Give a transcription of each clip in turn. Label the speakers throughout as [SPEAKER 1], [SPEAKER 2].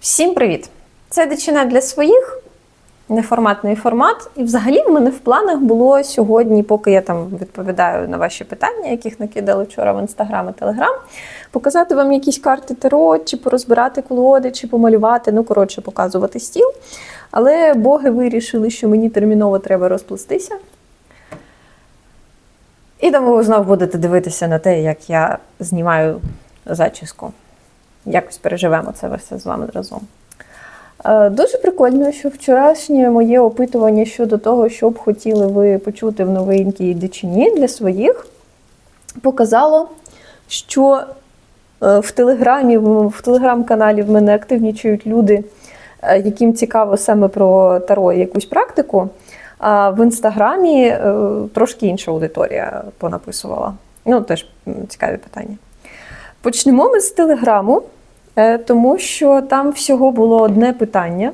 [SPEAKER 1] Всім привіт! Це дичина для своїх, неформатний формат. І взагалі в мене в планах було сьогодні, поки я там відповідаю на ваші питання, яких накидали вчора в інстаграм і телеграм, показати вам якісь карти таро, чи порозбирати колоди, чи помалювати, ну, коротше, показувати стіл. Але боги вирішили, що мені терміново треба розплестися. І тому ви знову будете дивитися на те, як я знімаю зачіску. Якось переживемо це все з вами разом. Е, Дуже прикольно, що вчорашнє моє опитування щодо того, що б хотіли ви почути в новенькій дичині для своїх, показало, що е, в Телеграмі, в телеграм-каналі в мене активнічують люди, е, яким цікаво саме про таро якусь практику. А в інстаграмі трошки інша аудиторія понаписувала. Ну, теж цікаві питання. Почнемо ми з телеграму, е, тому що там всього було одне питання.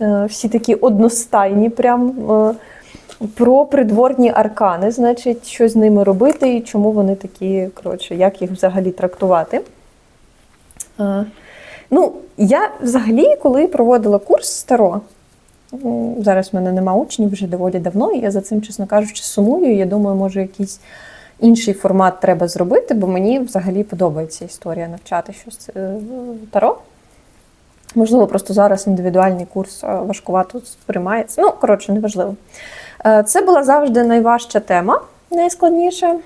[SPEAKER 1] Е, Всі такі одностайні, прям е, про придворні аркани, значить, що з ними робити і чому вони такі, коротше, як їх взагалі трактувати. Ну, я взагалі, коли проводила курс Старо, зараз в мене нема учнів вже доволі давно, і я за цим, чесно кажучи, сумую. Я думаю, може, якийсь інший формат треба зробити, бо мені взагалі подобається історія навчати щось е, таро. Можливо, просто зараз індивідуальний курс е, важкувато сприймається. Ну, коротше, неважливо. Е, Це була завжди найважча тема, найскладніша.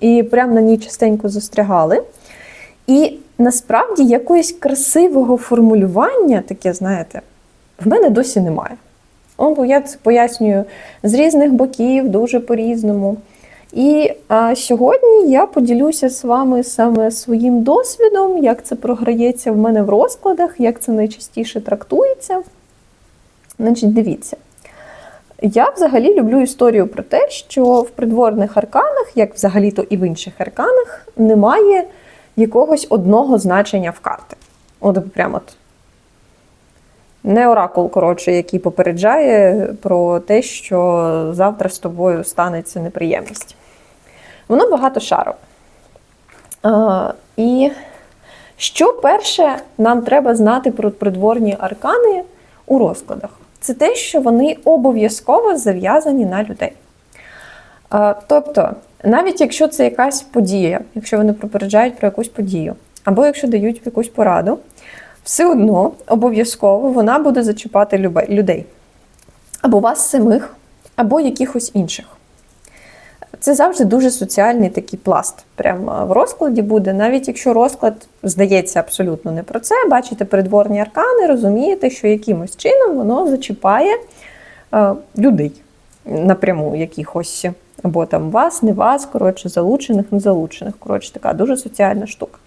[SPEAKER 1] І прямо на ній частенько застрягали. І насправді якогось красивого формулювання, таке, знаєте, в мене досі немає. О, бо я це пояснюю з різних боків, дуже по-різному. І а, сьогодні я поділюся з вами саме своїм досвідом, як це програється в мене в розкладах, як це найчастіше трактується. Значить, дивіться. Я взагалі люблю історію про те, що в придворних арканах, як взагалі-то і в інших арканах, немає якогось одного значення в карти. От прямо от. Не оракул, коротше, який попереджає про те, що завтра з тобою станеться неприємність. Воно багато шаров. А, і що перше нам треба знати про придворні аркани у розкладах? Це те, що вони обов'язково зав'язані на людей. А, тобто, навіть якщо це якась подія, якщо вони попереджають про якусь подію, або якщо дають якусь пораду, все одно обов'язково вона буде зачіпати людей. Або вас самих, або якихось інших. Це завжди дуже соціальний такий пласт. Прямо в розкладі буде, навіть якщо розклад здається абсолютно не про це, бачите придворні аркани, розумієте, що якимось чином воно зачіпає е, людей напряму якихось, або там вас, не вас, коротше, залучених, не залучених. Коротше, така дуже соціальна штука.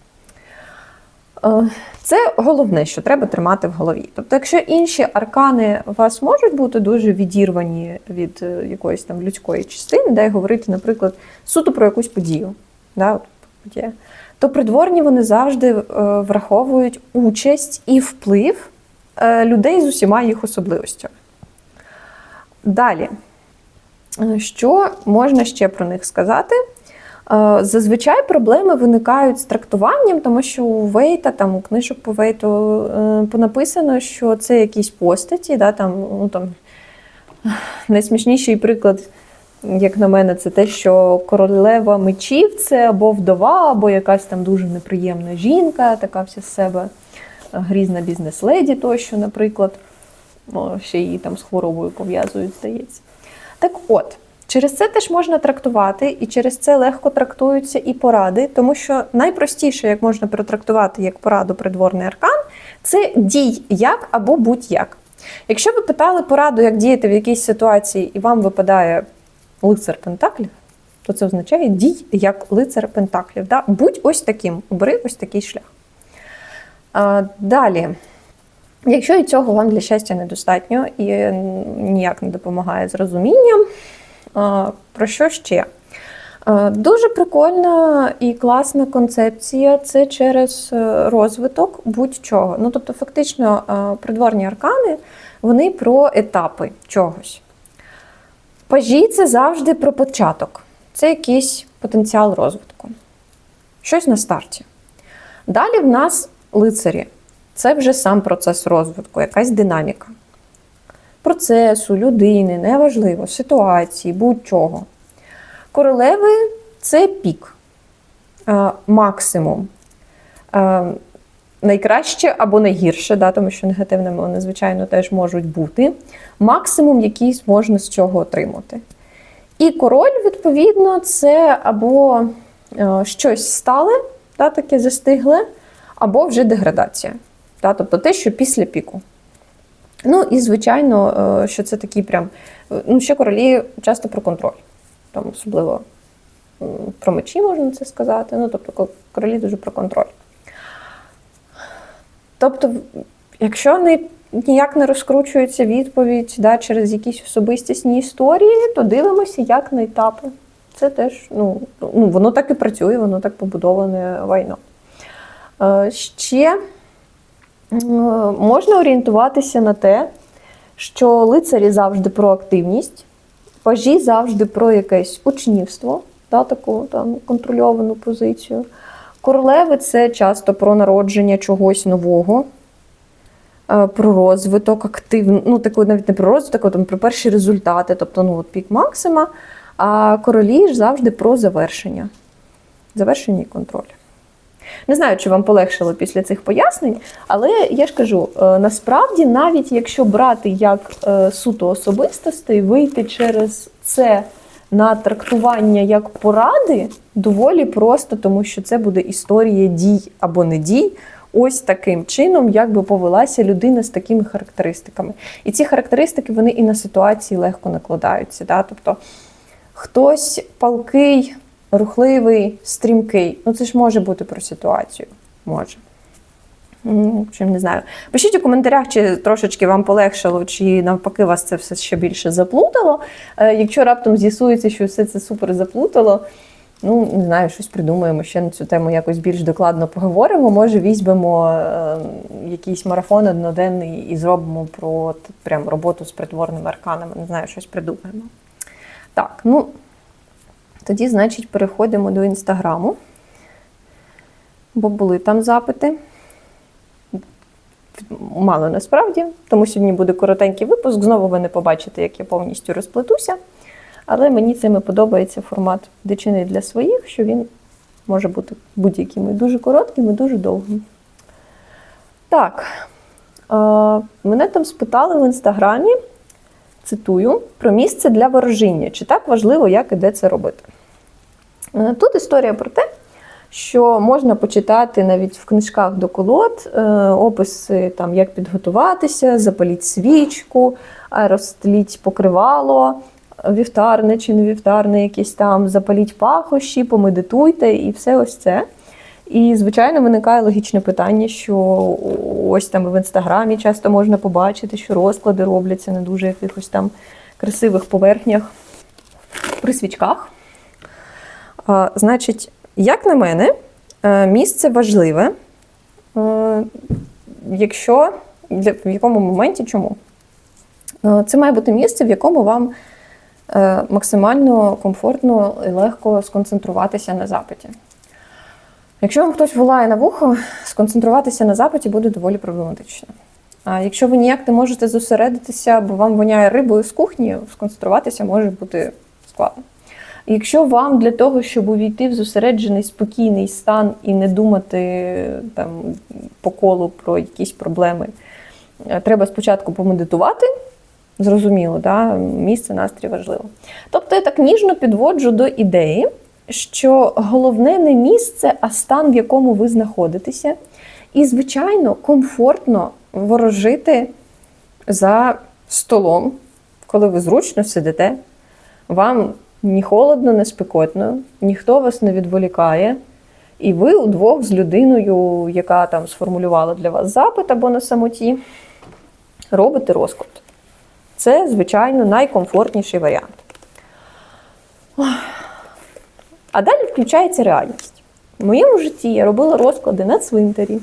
[SPEAKER 1] Е, Це головне, що треба тримати в голові. Тобто, якщо інші аркани у вас можуть бути дуже відірвані від е, якоїсь там людської частини, дай говорити, наприклад, суто про якусь подію, да, от подія, то придворні вони завжди е, враховують участь і вплив людей з усіма їх особливостями. Далі, що можна ще про них сказати? Е, Зазвичай проблеми виникають з трактуванням, тому що у Вейта, там у книжок по Вейту е, понаписано, що це якісь постаті, да, там, ну, там, найсмішніший приклад, як на мене, це те, що королева мечів це або вдова, або якась там дуже неприємна жінка, така вся з себе е, грізна бізнес-леді тощо, наприклад. Ще її там з хворобою пов'язують, здається. Так от, через це теж можна трактувати, і через це легко трактуються і поради, тому що найпростіше, як можна протрактувати як пораду придворний аркан, це дій як або будь-як. Якщо ви питали пораду, як діяти в якійсь ситуації, і вам випадає лицар Пентаклів, то це означає дій як лицар Пентаклів. Да? Будь ось таким, обери ось такий шлях. А, далі. Якщо і цього вам для щастя недостатньо і ніяк не допомагає з розумінням, про що ще? Дуже прикольна і класна концепція це через е, розвиток будь-чого. Ну, тобто, фактично, придворні аркани вони про етапи чогось. Пажі це завжди про початок, це якийсь потенціал розвитку. Щось на старті. Далі в нас лицарі. це вже сам процес розвитку, якась динаміка. Процесу, людини, неважливо, ситуації, будь-чого. Королеви це пік, е, максимум. Е, найкраще або найгірше, да, тому що негативними вони, звичайно, теж можуть бути. Максимум якийсь можна з чого отримати. І король, відповідно, це або е, щось стале, да, таке застигле, або вже деградація. Да, тобто те, що після піку. Ну і звичайно, е, що це такі прям. е, Ну, ще королі часто про контроль. Там особливо про мечі можна це сказати. Ну, тобто, королі дуже про контроль. Тобто, якщо не, ніяк не розкручується відповідь да, через якісь особистісні історії, то дивимося, як на етапи. Це теж, ну, ну воно так і працює, воно так побудоване війно. Е, ще можна орієнтуватися на те, що лицарі завжди про активність, пажі завжди про якесь учнівство, да, таку там, контрольовану позицію. Королеви це часто про народження чогось нового, е, про розвиток, активно, ну таку навіть не про розвиток, а там про перші результати, тобто ну, от пік максима. А королі ж завжди про завершення. Завершення і контроль. Не знаю, чи вам полегшило після цих пояснень, але я ж кажу: е, насправді, навіть якщо брати як е, суто особистостей, вийти через це на трактування як поради доволі просто, тому що це буде історія дій або не дій. Ось таким чином, як би повелася людина з такими характеристиками. І ці характеристики вони і на ситуації легко накладаються. Да? Тобто хтось палкий, рухливий, стрімкий. Ну це ж може бути про ситуацію. Може. Чим не знаю. Пишіть у коментарях, чи трошечки вам полегшало, чи навпаки вас це все ще більше заплутало. Е, Якщо раптом з'ясується, що все це супер заплутало, ну не знаю, щось придумаємо ще на цю тему якось більш докладно поговоримо. Може, візьмемо е, якийсь марафон одноденний і зробимо про прям роботу з притворними арканами. Не знаю, щось придумаємо. Так, ну тоді, значить, переходимо до інстаграму, бо були там запити. Мало насправді, тому сьогодні буде коротенький випуск. Знову ви не побачите, як я повністю розплетуся. Але мені цими подобається формат дичини для своїх, що він може бути будь-яким і дуже коротким і дуже довгим. Так, мене там спитали в інстаграмі, цитую, про місце для ворожіння. Чи так важливо, як і де це робити? Е, Тут історія про те, що можна почитати навіть в книжках до колод е, описи, там, як підготуватися, запаліть свічку, а розстеліть покривало, вівтарне чи не вівтарне, якесь там, запаліть пахощі, помедитуйте і все ось це. І, звичайно, виникає логічне питання, що ось там в інстаграмі часто можна побачити, що розклади робляться на дуже якихось там красивих поверхнях при свічках. А, Значить, як на мене, е, місце важливе, е, якщо в якому моменті чому? Е, Це має бути місце, в якому вам е, максимально комфортно і легко сконцентруватися на запиті. Якщо вам хтось волає на вухо, сконцентруватися на запиті буде доволі проблематично. А якщо ви ніяк не можете зосередитися, бо вам воняє рибою з кухні, сконцентруватися може бути складно. Якщо вам для того, щоб увійти в зосереджений спокійний стан і не думати там, по колу про якісь проблеми, е, треба спочатку помедитувати, зрозуміло, да? місце настрій важливо. Тобто я так ніжно підводжу до ідеї, що головне не місце, а стан, в якому ви знаходитеся. І, звичайно, комфортно ворожити за столом, коли ви зручно сидите. Вам ні холодно, ні спекотно, ніхто вас не відволікає. І ви удвох з людиною, яка там сформулювала для вас запит або на самоті, робите розклад. Це, звичайно, найкомфортніший варіант. А далі включається реальність. В моєму житті я робила розклади на цвинтарі.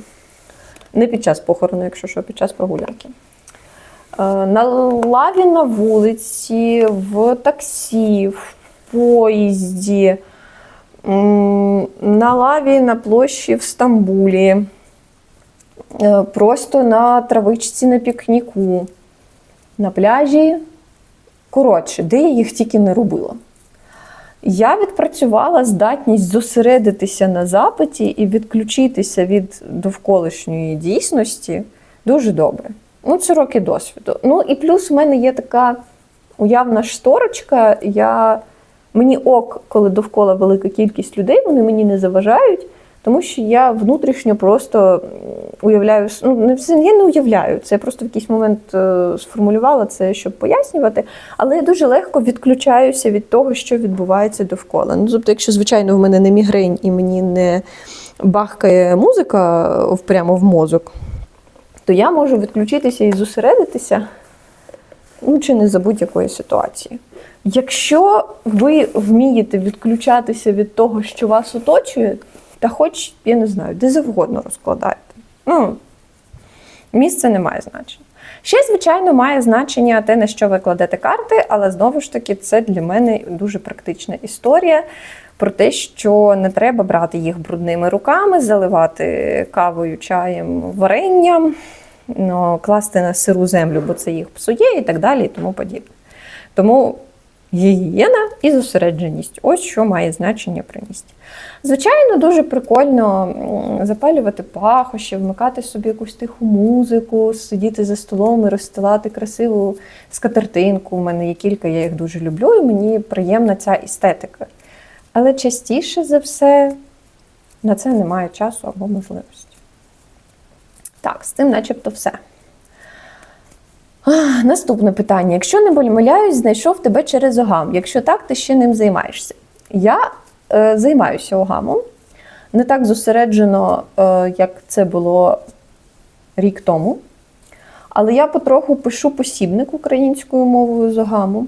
[SPEAKER 1] Не під час похорону, якщо що, під час прогулянки. Е, На лаві на вулиці, в таксі, в поїзді, на лаві на площі в Стамбулі, е, просто на травичці на пікніку, на пляжі. Коротше, де я їх тільки не робила. Я відпрацювала здатність зосередитися на запиті і відключитися від довколишньої дійсності дуже добре. Ну, це роки досвіду. Ну і плюс у мене є така уявна шторочка. Я... Мені ок, коли довкола велика кількість людей, вони мені не заважають, тому що я внутрішньо просто уявляю, ну я не уявляю. Це я просто в якийсь момент е, сформулювала це, щоб пояснювати. Але я дуже легко відключаюся від того, що відбувається довкола. Ну, тобто, якщо, звичайно, в мене не мігрень і мені не бахкає музика е, прямо в мозок, то я можу відключитися і зосередитися ну, чи не за будь-якої ситуації. Якщо ви вмієте відключатися від того, що вас оточує, та хоч, я не знаю, де завгодно розкладайте. Ну, місце не має значення. Ще, звичайно, має значення те, на що ви кладете карти, але знову ж таки, це для мене дуже практична історія про те, що не треба брати їх брудними руками, заливати кавою, чаєм, варенням, ну, класти на сиру землю, бо це їх псує і так далі, і тому подібне. Тому гігієна і зосередженість ось що має значення при. Звичайно, дуже прикольно запалювати пахощі, вмикати собі якусь тиху музику, сидіти за столом і розстилати красиву скатертинку. У мене є кілька, я їх дуже люблю, і мені приємна ця естетика. Але частіше за все на це немає часу або можливості. Так, з цим начебто все. Наступне питання. Якщо не помиляюсь, знайшов тебе через огам. Якщо так, ти ще ним займаєшся. Я е, займаюся огамом. Не так зосереджено, е, як це було рік тому. Але я потроху пишу посібник українською мовою з огаму.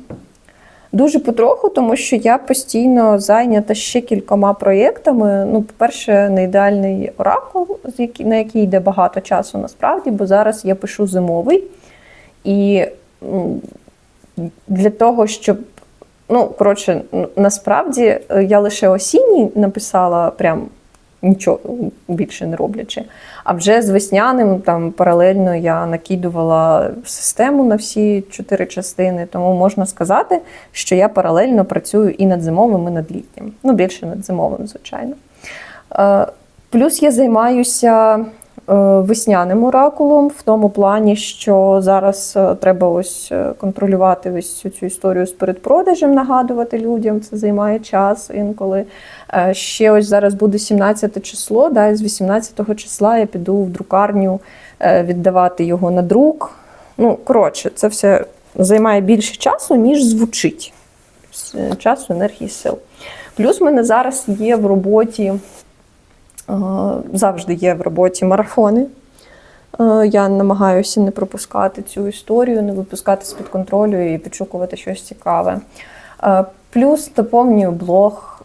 [SPEAKER 1] Дуже потроху, тому що я постійно зайнята ще кількома проєктами. Ну, по-перше, не ідеальний оракул, на який йде багато часу насправді, бо зараз я пишу зимовий. І для того, щоб. Ну, коротше, насправді е, я лише осінній написала прям нічого більше не роблячи. А вже з весняним там паралельно я накидувала систему на всі чотири частини. Тому можна сказати, що я паралельно працюю і над зимовим, і над літнім. Ну, більше над зимовим, звичайно. Е, Плюс я займаюся весняним оракулом в тому плані, що зараз е, треба ось е, контролювати ось цю, цю історію з передпродажем, нагадувати людям. Це займає час інколи. Е, Ще ось зараз буде 17 число. Да, і з 18 числа я піду в друкарню е, віддавати його на друк. Ну, коротше, це все займає більше часу, ніж звучить. Е, Часу, енергії, сил. Плюс в мене зараз є в роботі Е, завжди є в роботі марафони. Е, Я намагаюся не пропускати цю історію, не випускати з-під контролю і підшукувати щось цікаве. Е, Плюс доповнюю блог.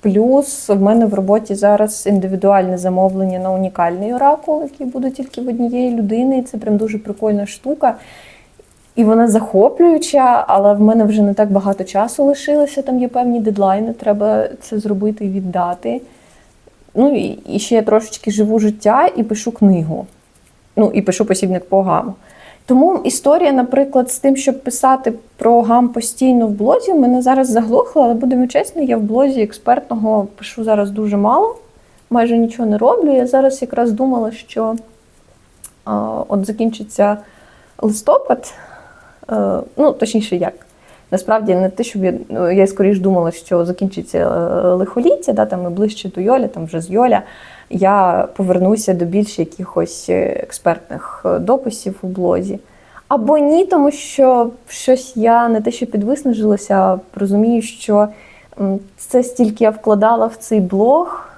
[SPEAKER 1] Плюс в мене в роботі зараз індивідуальне замовлення на унікальний оракул, який буде тільки в однієї людини. І це прям дуже прикольна штука. І вона захоплююча, але в мене вже не так багато часу лишилося. Там є певні дедлайни, треба це зробити і віддати. Ну і, ще я трошечки живу життя і пишу книгу. Ну, і пишу посібник по гаму. Тому історія, наприклад, з тим, щоб писати про гам постійно в блозі, в мене зараз заглохла, але будемо чесні, я в блозі експертного пишу зараз дуже мало, майже нічого не роблю. Я зараз якраз думала, що а, от закінчиться листопад, е, ну, точніше, як. Насправді не те, щоб я, ну, я скоріш думала, що закінчиться е, лихоліття, да, там і ближче до Йоля, там вже з Йоля. Я повернуся до більш якихось е, експертних е, дописів у блозі. Або ні, тому що щось я не те, що підвиснажилася, розумію, що це стільки я вкладала в цей блог,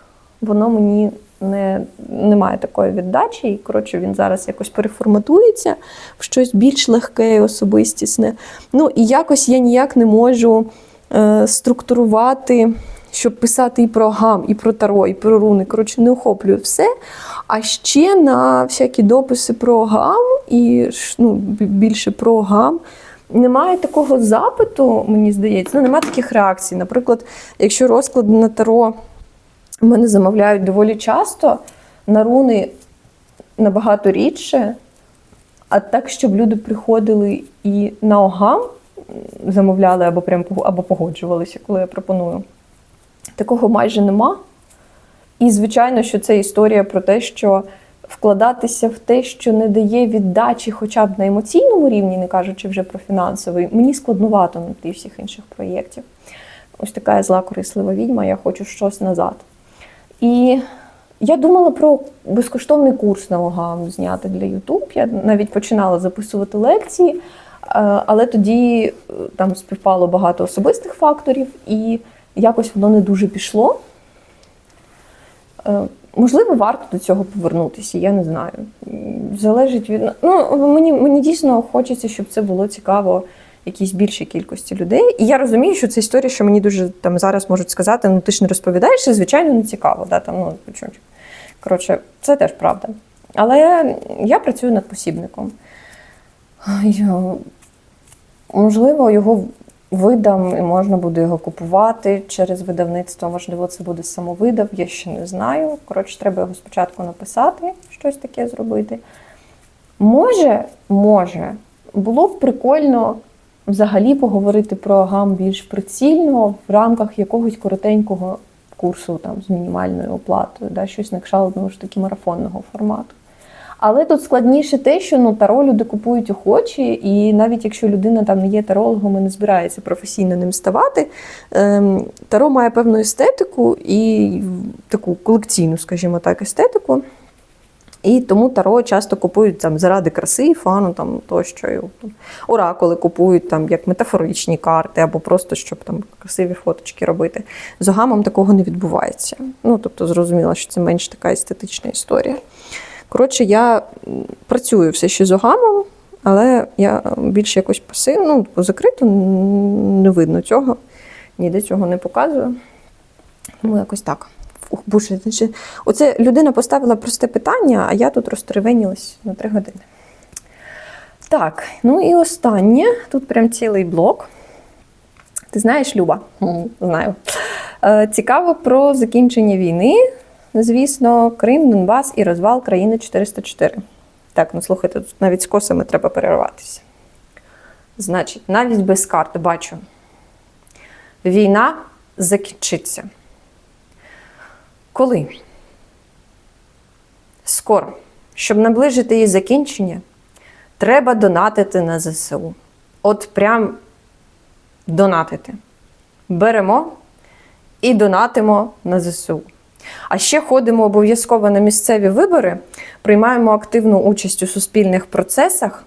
[SPEAKER 1] воно мені не, немає такої віддачі. І коротше, він зараз якось переформатується в щось більш легке і особистісне. Ну і якось я ніяк не можу е, структурувати, щоб писати і про гам, і про таро, і про руни. Коротше, не охоплюю все. А ще на всякі дописи про гам і ну, більше про гам. Немає такого запиту, мені здається, ну немає таких реакцій. Наприклад, якщо розклад на таро мене замовляють доволі часто, на руни набагато рідше. А так, щоб люди приходили і на огам замовляли або прям або погоджувалися, коли я пропоную. Такого майже нема. І, звичайно, що це історія про те, що вкладатися в те, що не дає віддачі хоча б на емоційному рівні, не кажучи вже про фінансовий, мені складнувато на тлі всіх інших проєктів. Ось така я зла корислива відьма, я хочу щось назад. І я думала про безкоштовний курс на ОГАМ зняти для YouTube. Я навіть починала записувати лекції, е, але тоді е, там співпало багато особистих факторів, і якось воно не дуже пішло. Е, Можливо, варто до цього повернутися, я не знаю. Залежить від. Ну, мені, мені дійсно хочеться, щоб це було цікаво якійсь більшій кількості людей. І я розумію, що це історія, що мені дуже там зараз можуть сказати, ну ти ж не розповідаєш, і звичайно не цікаво. Да, там, ну, Коротше, це теж правда. Але я працюю над посібником. Можливо, його видам і можна буде його купувати через видавництво. Можливо, це буде самовидав, я ще не знаю. Коротше, треба його спочатку написати, щось таке зробити. Може, може, було б прикольно взагалі поговорити про гам більш прицільно в рамках якогось коротенького курсу там, з мінімальною оплатою, да, щось на кшталт, знову ж таки марафонного формату. Але тут складніше те, що ну, таро люди купують охочі, і навіть якщо людина там не є тарологом і не збирається професійно ним ставати, ем, таро має певну естетику і таку колекційну, скажімо так, естетику. І тому таро часто купують там заради краси, фану там тощо. Там, оракули купують там як метафоричні карти, або просто щоб там красиві фоточки робити. З огамом такого не відбувається. Ну тобто зрозуміло, що це менш така естетична історія. Коротше, я працюю все ще з огамом, але я більш якось пасивно, ну, закрито, не видно цього, ніде цього не показую. Тому якось так. Ух, боже, це оце людина поставила просте питання, а я тут розтеревенілась на три години. Так, ну і останнє. Тут прям цілий блок. Ти знаєш, Люба? Знаю. Е, Цікаво про закінчення війни. Звісно, Крим, Донбас і розвал країни 404. Так, ну слухайте, тут навіть з косами треба перерватися. Значить, навіть без карт бачу. Війна закінчиться. Коли? Скоро. Щоб наближити її закінчення, треба донатити на ЗСУ. От прям донатити. Беремо і донатимо на ЗСУ. А ще ходимо обов'язково на місцеві вибори, приймаємо активну участь у суспільних процесах,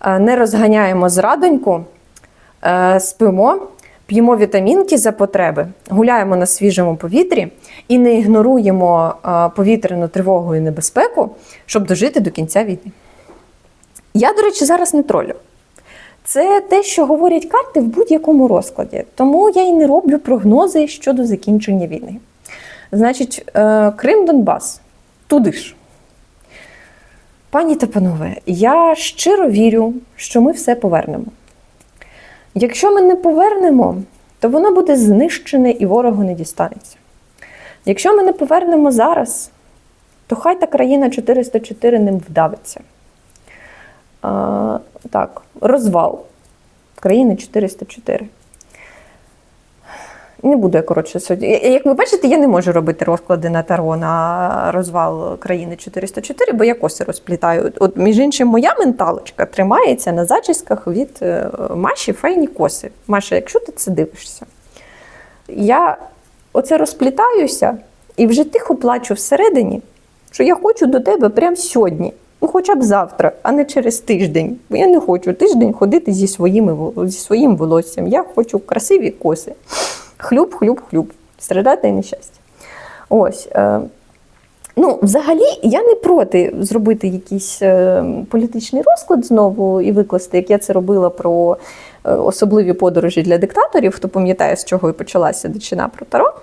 [SPEAKER 1] е, не розганяємо зрадоньку, е, спимо, п'ємо вітамінки за потреби, гуляємо на свіжому повітрі і не ігноруємо повітряну тривогу і небезпеку, щоб дожити до кінця війни. Я, до речі, зараз не тролю. Це те, що говорять карти в будь-якому розкладі. Тому я і не роблю прогнози щодо закінчення війни. Значить, е, Крим Донбас. Туди ж. Пані та панове, я щиро вірю, що ми все повернемо. Якщо ми не повернемо, то воно буде знищене і ворогу не дістанеться. Якщо ми не повернемо зараз, то хай та країна 404 ним вдавиться. А, так, розвал країни 404. Не буду я коротше сьогодні. Як ви бачите, я не можу робити розклади на таро на розвал країни 404, бо я коси розплітаю. От, між іншим, моя менталочка тримається на зачісках від е, Маші Фейні коси. Маша, якщо ти це дивишся, я оце розплітаюся і вже тихо плачу всередині, що я хочу до тебе прямо сьогодні. Ну, хоча б завтра, а не через тиждень. Бо я не хочу тиждень ходити зі, своїми, зі своїм волоссям. Я хочу красиві коси. Хлюб, хлюб, хлюб. Страждати і нещастя. Ось. Е, ну, взагалі, я не проти зробити якийсь е, політичний розклад знову і викласти, як я це робила про е, особливі подорожі для диктаторів. Хто пам'ятає, з чого і почалася дичина про Таро.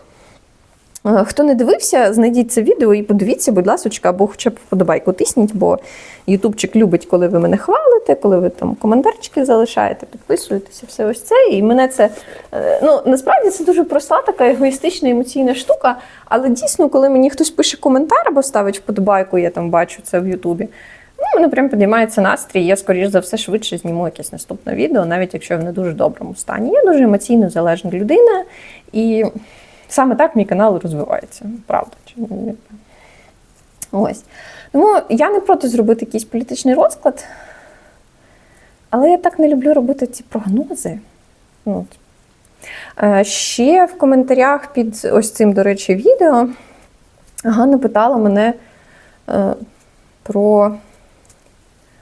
[SPEAKER 1] Е, Хто не дивився, знайдіть це відео і подивіться, будь ласка, або хоча б вподобайку тисніть, бо Ютубчик любить, коли ви мене хвалите, коли ви там коментарчики залишаєте, підписуєтеся, все ось це. І мене це е, ну насправді це дуже проста, така егоїстична емоційна штука. Але дійсно, коли мені хтось пише коментар або ставить вподобайку, я там бачу це в Ютубі. Ну, мене прям підіймається настрій, я, скоріш за все, швидше зніму якесь наступне відео, навіть якщо я в не дуже доброму стані. Я дуже емоційно залежна людина, і саме так мій канал розвивається. Правда. чи ні? Ось. Тому я не проти зробити якийсь політичний розклад, але я так не люблю робити ці прогнози. Ну. Е, Ще в коментарях під ось цим, до речі, відео Ганна питала мене е, про.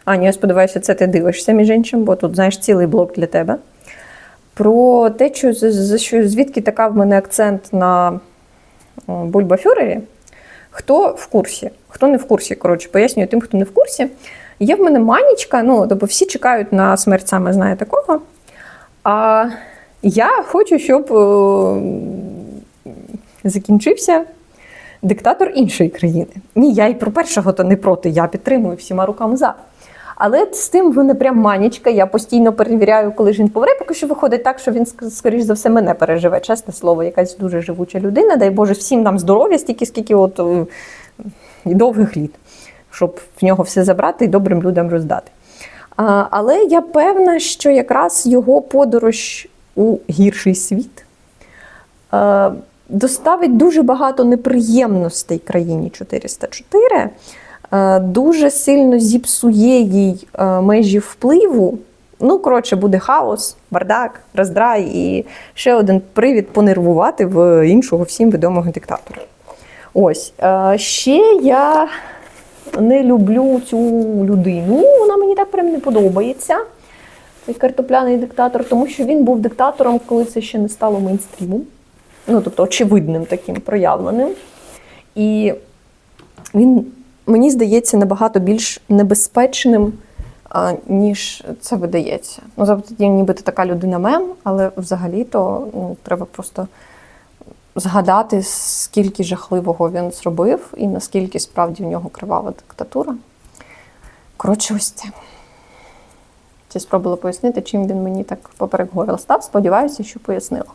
[SPEAKER 1] Аня, я сподіваюся, це ти дивишся між іншим, бо тут знаєш цілий блок для тебе. Про те, що, що, звідки така в мене акцент на о, бульбафюрері. Хто в курсі? Хто не в курсі, коротше, пояснюю тим, хто не в курсі. Є в мене манічка, ну, тобто всі чекають на смерть саме знає такого. А я хочу, щоб е, закінчився диктатор іншої країни. Ні, я і про першого то не проти, я підтримую всіма руками за. Але з тим в мене прям манічка. Я постійно перевіряю, коли ж він помре. Поки що виходить так, що він, скоріш за все, мене переживе. Чесне слово, якась дуже живуча людина. Дай Боже, всім нам здоров'я, стільки, скільки от е, і довгих літ, щоб в нього все забрати і добрим людям роздати. А, але я певна, що якраз його подорож у гірший світ е, доставить дуже багато неприємностей країні 404, е, дуже сильно зіпсує їй е, межі впливу. Ну, коротше, буде хаос, бардак, роздрай і ще один привід понервувати в іншого всім відомого диктатора. Ось. Е, ще я не люблю цю людину. Вона мені так прям не подобається. Цей картопляний диктатор, тому що він був диктатором, коли це ще не стало мейнстрімом. Ну, тобто, очевидним таким проявленим. І він, мені здається, набагато більш небезпечним, ніж це видається. Ну, тобто, є нібито така людина мем, але взагалі-то ну, треба просто згадати, скільки жахливого він зробив, і наскільки справді в нього кривава диктатура. Коротше, ось це. Чи спробувала пояснити, чим він мені так поперек горла став. Сподіваюся, що пояснила.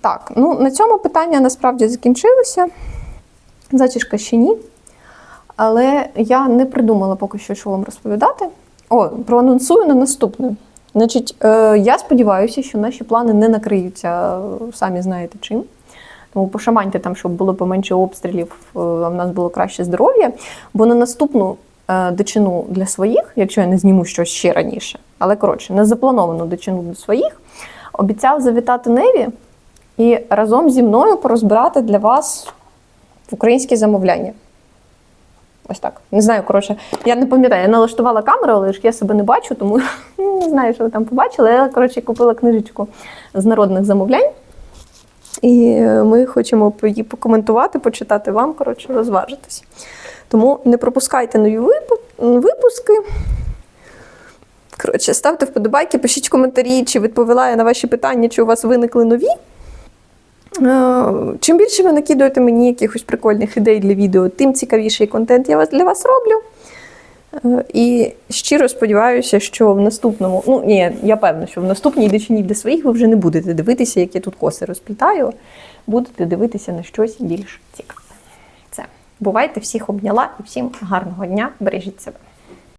[SPEAKER 1] Так, ну на цьому питання насправді закінчилося. Зачіска ще ні. Але я не придумала поки що, що вам розповідати. О, проанонсую на наступне. Значить, е, я сподіваюся, що наші плани не накриються, е, самі знаєте чим. Тому пошаманьте там, щоб було поменше обстрілів, е, а в нас було краще здоров'я. Бо на наступну дичину для своїх, якщо я не зніму щось ще раніше, але коротше, на заплановану дичину для своїх, обіцяв завітати Неві і разом зі мною порозбирати для вас українські замовляння. Ось так. Не знаю, коротше, я не пам'ятаю, я налаштувала камеру, але ж я себе не бачу, тому не знаю, що ви там побачили. Я, коротше, купила книжечку з народних замовлянь. І е, ми хочемо її покоментувати, почитати вам, коротше, розважитись. Тому не пропускайте нові випуски. Коротше, ставте вподобайки, пишіть коментарі, чи відповіла я на ваші питання, чи у вас виникли нові. Е, Чим більше ви накидуєте мені якихось прикольних ідей для відео, тим цікавіший контент я для вас роблю. Е, І щиро сподіваюся, що в наступному, ну ні, я певна, що в наступній дичині для своїх ви вже не будете дивитися, як я тут коси розплітаю. Будете дивитися на щось більш цікаве. Це бувайте, всіх обняла і всім гарного дня. Бережіть себе.